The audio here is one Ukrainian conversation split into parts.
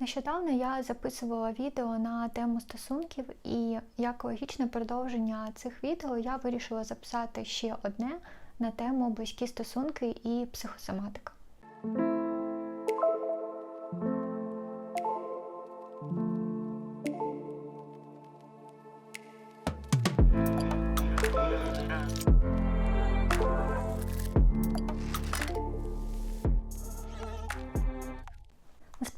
Нещодавно я записувала відео на тему стосунків, і як логічне продовження цих відео я вирішила записати ще одне на тему близькі стосунки і психосоматика.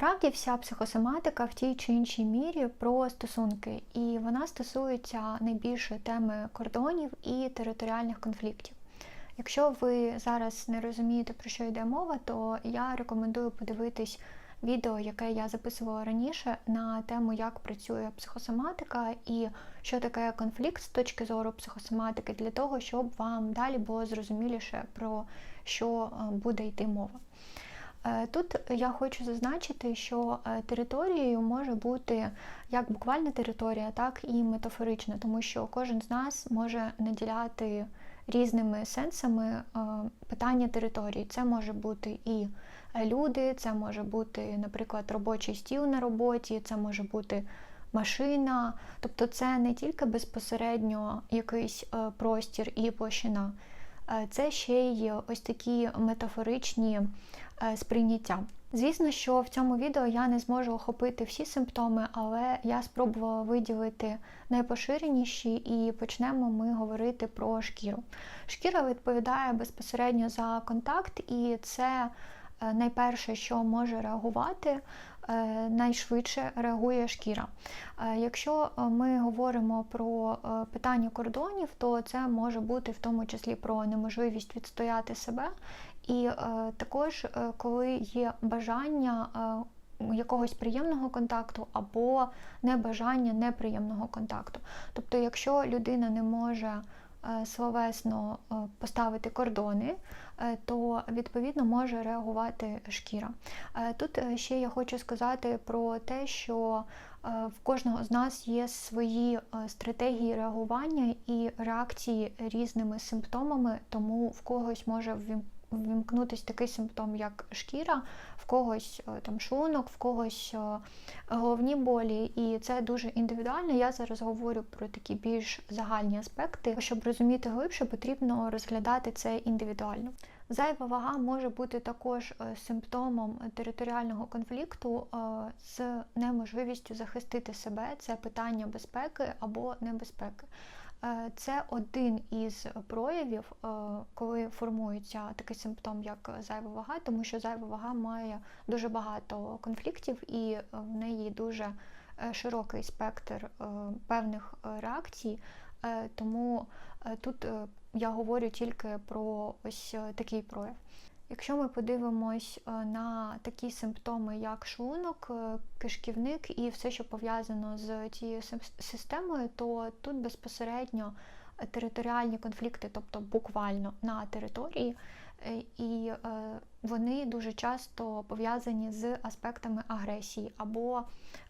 Насправді вся психосоматика в тій чи іншій мірі про стосунки, і вона стосується найбільше теми кордонів і територіальних конфліктів. Якщо ви зараз не розумієте, про що йде мова, то я рекомендую подивитись відео, яке я записувала раніше, на тему, як працює психосоматика і що таке конфлікт з точки зору психосоматики, для того, щоб вам далі було зрозуміліше, про що е, буде йти мова. Е, тут я хочу зазначити, що е, територією може бути як буквальна територія, так і метафорична, тому що кожен з нас може наділяти різними сенсами е, питання території. Це може бути і люди, це може бути, наприклад, робочий стіл на роботі, це може бути машина. Тобто це не тільки безпосередньо якийсь простір і площина. Це ще й ось такі метафоричні сприйняття. Звісно, що в цьому відео я не зможу охопити всі симптоми, але я спробувала виділити найпоширеніші і почнемо ми говорити про шкіру. Шкіра відповідає безпосередньо за контакт, і це е, найперше, що може реагувати, е, найшвидше реагує шкіра. Якщо ми говоримо про питання кордонів, то це може бути в тому числі про неможливість відстояти себе і е, також, е, коли є бажання е, якогось приємного контакту або небажання неприємного контакту. Тобто, якщо людина не може е, словесно е, поставити кордони, е, то відповідно може реагувати шкіра. Е, тут е, ще я хочу сказати про те, що е, в кожного з нас є свої е, стратегії реагування і реакції різними симптомами, тому в когось може ввімкнутися такий симптом, як шкіра, в когось е, там шлунок, в когось е, головні болі, і це дуже індивідуально. Я зараз говорю про такі більш загальні аспекти. Щоб розуміти глибше, потрібно розглядати це індивідуально. Зайва вага може бути також е, симптомом територіального конфлікту з неможливістю захистити себе. Це питання безпеки або небезпеки. Е, це один із проявів, е, коли формується такий симптом, як зайва вага, тому що зайва вага має дуже багато конфліктів і в неї дуже е, широкий спектр певних реакцій. Тому тут я говорю тільки про ось такий прояв. Якщо ми подивимось е, на такі симптоми, як шлунок, е, кишківник і все, що пов'язано з цією системою, то тут безпосередньо територіальні конфлікти, тобто буквально на території, Е, і е, вони дуже часто пов'язані з аспектами агресії або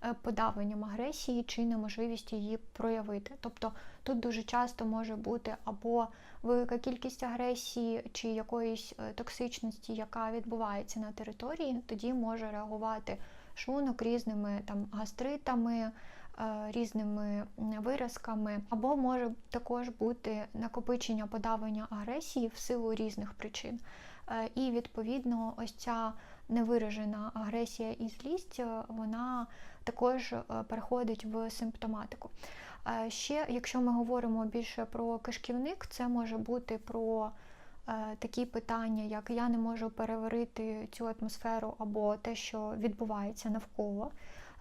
е, подавленням агресії чи неможливістю її проявити. Тобто тут дуже часто може бути або велика кількість агресії чи якоїсь токсичності, яка відбувається на території, тоді може реагувати шлунок різними там гастритами. Різними виразками, або може також бути накопичення подавлення агресії в силу різних причин. Е, і відповідно, ось ця невиражена агресія і злість, е, вона також е, переходить в симптоматику. Ще, якщо ми говоримо більше про кишківник, це може бути про такі питання, як я не можу переварити цю атмосферу або те, що відбувається навколо.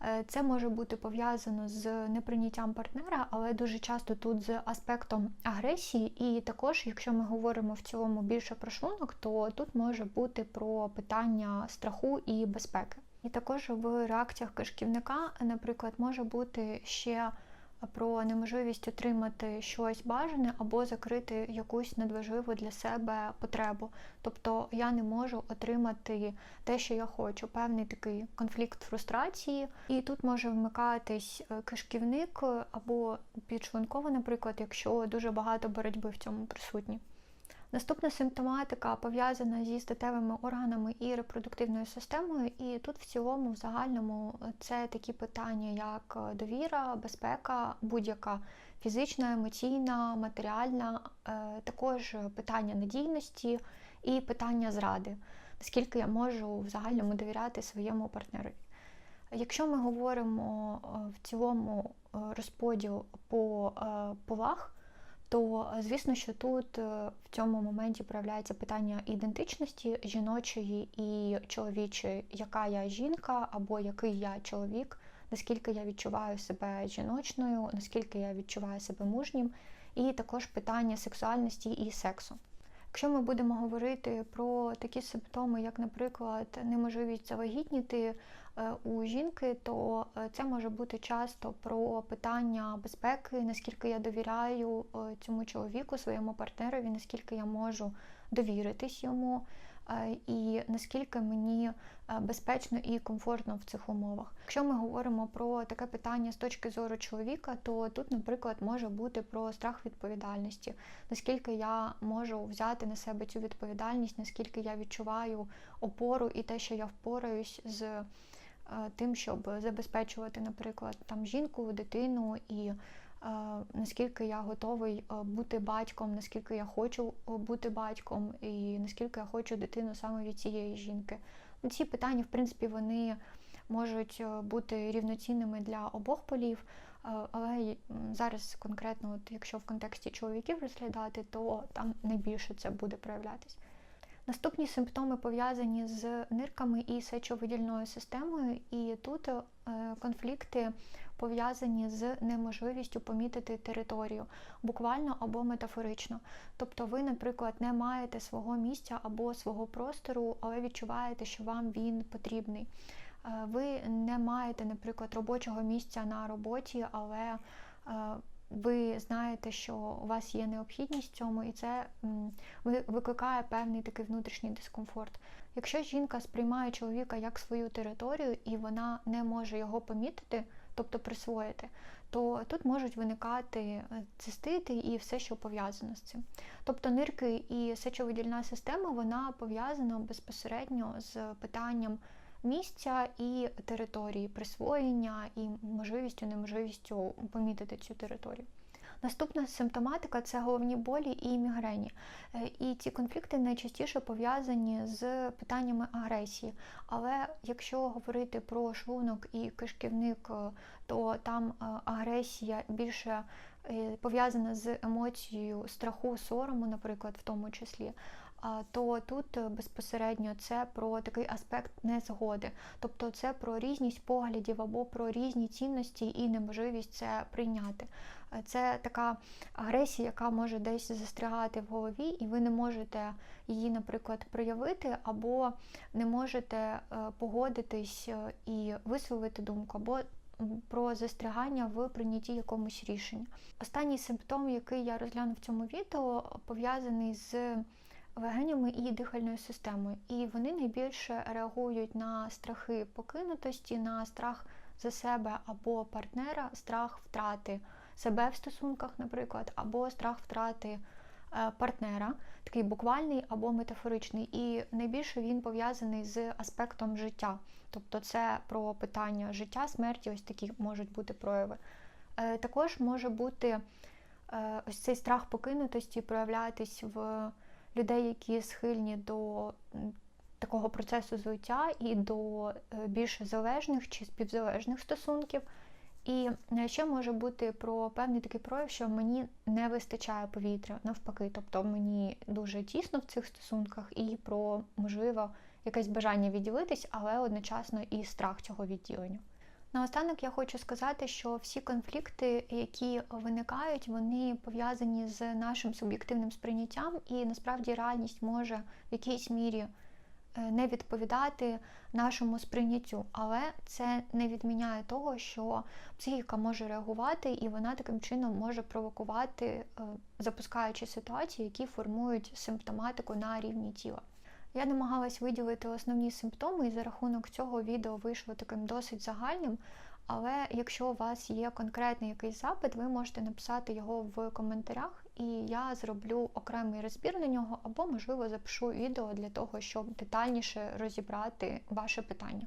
Е, це може бути пов'язано з неприйняттям партнера, але дуже часто тут з аспектом агресії. І також, якщо ми говоримо в цілому більше про шлунок, то тут може бути про питання страху і безпеки. І також в реакціях кишківника, наприклад, може бути ще про неможливість отримати щось бажане або закрити якусь надважливу для себе потребу. Тобто я не можу отримати те, що я хочу, певний такий конфлікт фрустрації, і тут може вмикатись е, кишківник або підшлунково, наприклад, якщо дуже багато боротьби в цьому присутні. Наступна симптоматика пов'язана зі статевими органами і репродуктивною системою, і тут в цілому, в загальному, це такі питання, як довіра, безпека, будь-яка фізична, емоційна, матеріальна, е, також питання надійності і питання зради, наскільки я можу в загальному довіряти своєму партнеру. Якщо ми говоримо е, в цілому е, розподіл по полах, то звісно, що тут в цьому моменті проявляється питання ідентичності жіночої і чоловічої, яка я жінка або який я чоловік? Наскільки я відчуваю себе жіночною, наскільки я відчуваю себе мужнім, і також питання сексуальності і сексу. Якщо ми будемо говорити про такі симптоми, як, наприклад, неможливість завагітніти е, у жінки, то е, це може бути часто про питання безпеки, наскільки я довіряю е, цьому чоловіку, своєму партнерові, наскільки я можу довіритись йому, і наскільки мені безпечно і комфортно в цих умовах. Якщо ми говоримо про таке питання з точки зору чоловіка, то тут, наприклад, може бути про страх відповідальності, наскільки я можу взяти на себе цю відповідальність, наскільки я відчуваю опору і те, що я впораюсь з. Тим, щоб забезпечувати, наприклад, там жінку, дитину і наскільки я готовий бути батьком, наскільки я хочу бути батьком, і наскільки я хочу дитину саме від цієї жінки. Ну, ці питання, в принципі, вони можуть бути рівноцінними для обох полів. Але зараз конкретно, от якщо в контексті чоловіків розглядати, то там найбільше це буде проявлятись. Наступні симптоми пов'язані з нирками і сечовидільною системою, і тут е, конфлікти пов'язані з неможливістю помітити територію, буквально або метафорично. Тобто ви, наприклад, не маєте свого місця або свого простору, але відчуваєте, що вам він потрібний. Е, ви не маєте, наприклад, робочого місця на роботі, але е, ви знаєте, що у вас є необхідність в цьому, і це викликає певний такий внутрішній дискомфорт. Якщо жінка сприймає чоловіка як свою територію і вона не може його помітити, тобто присвоїти, то тут можуть виникати е, цистити і все, що пов'язано з цим. Тобто нирки і сечовидільна система вона пов'язана безпосередньо з питанням місця і території, присвоєння і можливістю, неможливістю помітити цю територію. Наступна симптоматика це головні болі і мігрені. Е, і ці конфлікти найчастіше пов'язані з питаннями агресії. Але якщо говорити про шлунок і кишківник, е, то там е, агресія більше пов'язана з емоцією страху, сорому, наприклад, в тому числі то тут е, безпосередньо це про такий аспект незгоди, тобто це про різність поглядів або про різні цінності і неможливість це прийняти. Е, це така агресія, яка може десь застрягати в голові, і ви не можете її, наприклад, проявити, або не можете е, погодитись і висловити думку, або про застрягання в прийнятті якомусь рішення. Останній симптом, який я розгляну в цьому відео, пов'язаний з легенями і дихальною системою. І вони найбільше реагують на страхи покинутості, на страх за себе або партнера, страх втрати себе в стосунках, наприклад, або страх втрати е, партнера, такий буквальний або метафоричний. І найбільше він пов'язаний з аспектом життя. Тобто це про питання життя, смерті, ось такі можуть бути прояви. Е, також може бути е, ось цей страх покинутості проявлятись в людей, які схильні до такого процесу злиття і до е, більш залежних чи співзалежних стосунків. І ще може бути про певний такий прояв, що мені не вистачає повітря, навпаки, тобто мені дуже тісно в цих стосунках, і про, можливо, якесь бажання відділитись, але одночасно і страх цього відділення. Наостанок я хочу сказати, що всі конфлікти, які виникають, вони пов'язані з нашим суб'єктивним сприйняттям, і насправді реальність може в якійсь мірі е, не відповідати нашому сприйняттю, але це не відміняє того, що психіка може реагувати, і вона таким чином може провокувати, е, запускаючи ситуації, які формують симптоматику на рівні тіла. Я намагалась виділити основні симптоми, і за рахунок цього відео вийшло таким досить загальним. Але якщо у вас є конкретний якийсь запит, ви можете написати його в коментарях, і я зроблю окремий розбір на нього, або, можливо, запишу відео для того, щоб детальніше розібрати ваше питання.